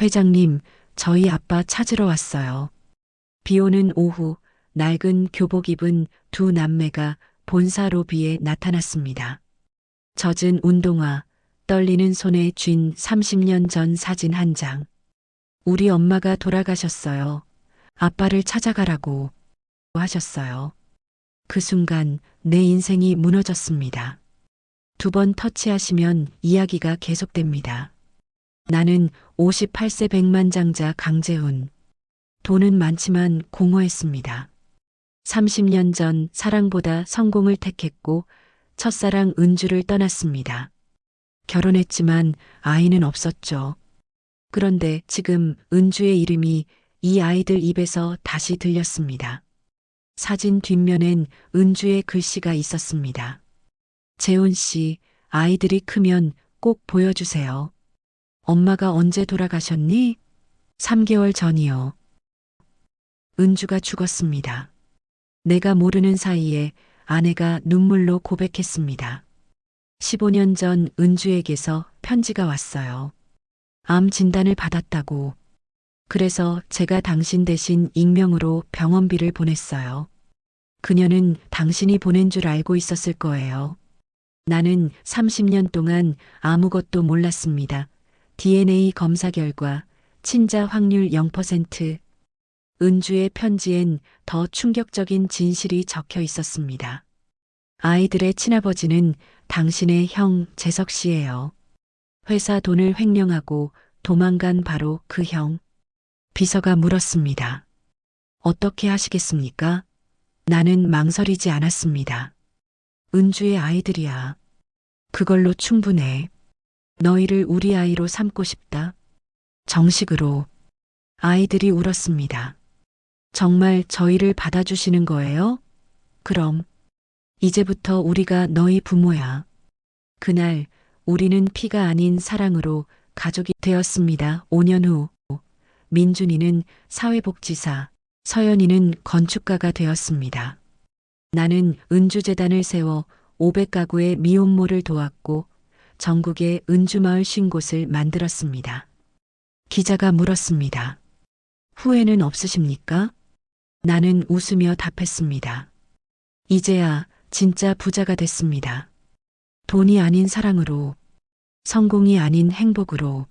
회장님, 저희 아빠 찾으러 왔어요. 비 오는 오후, 낡은 교복 입은 두 남매가 본사 로비에 나타났습니다. 젖은 운동화, 떨리는 손에 쥔 30년 전 사진 한 장. 우리 엄마가 돌아가셨어요. 아빠를 찾아가라고 하셨어요. 그 순간 내 인생이 무너졌습니다. 두 번 터치하시면 이야기가 계속됩니다. 나는 58세 백만장자 강재훈. 돈은 많지만 공허했습니다. 30년 전 사랑보다 성공을 택했고 첫사랑 은주를 떠났습니다. 결혼했지만 아이는 없었죠. 그런데 지금 은주의 이름이 이 아이들 입에서 다시 들렸습니다. 사진 뒷면엔 은주의 글씨가 있었습니다. 재훈 씨, 아이들이 크면 꼭 보여주세요. 엄마가 언제 돌아가셨니? 3개월 전이요. 은주가 죽었습니다. 내가 모르는 사이에 아내가 눈물로 고백했습니다. 15년 전 은주에게서 편지가 왔어요. 암 진단을 받았다고. 그래서 제가 당신 대신 익명으로 병원비를 보냈어요. 그녀는 당신이 보낸 줄 알고 있었을 거예요. 나는 30년 동안 아무것도 몰랐습니다. DNA 검사 결과 친자 확률 0%. 은주의 편지엔 더 충격적인 진실이 적혀 있었습니다. 아이들의 친아버지는 당신의 형 재석 씨예요. 회사 돈을 횡령하고 도망간 바로 그 형. 비서가 물었습니다. 어떻게 하시겠습니까? 나는 망설이지 않았습니다. 은주의 아이들이야. 그걸로 충분해. 너희를 우리 아이로 삼고 싶다. 정식으로. 아이들이 울었습니다. 정말 저희를 받아주시는 거예요? 그럼. 이제부터 우리가 너희 부모야. 그날 우리는 피가 아닌 사랑으로 가족이 되었습니다. 5년 후 민준이는 사회복지사, 서연이는 건축가가 되었습니다. 나는 은주재단을 세워 500가구의 미혼모를 도왔고 전국에 은주마을 50곳을 만들었습니다. 기자가 물었습니다. 후회는 없으십니까? 나는 웃으며 답했습니다. 이제야 진짜 부자가 됐습니다. 돈이 아닌 사랑으로, 성공이 아닌 행복으로,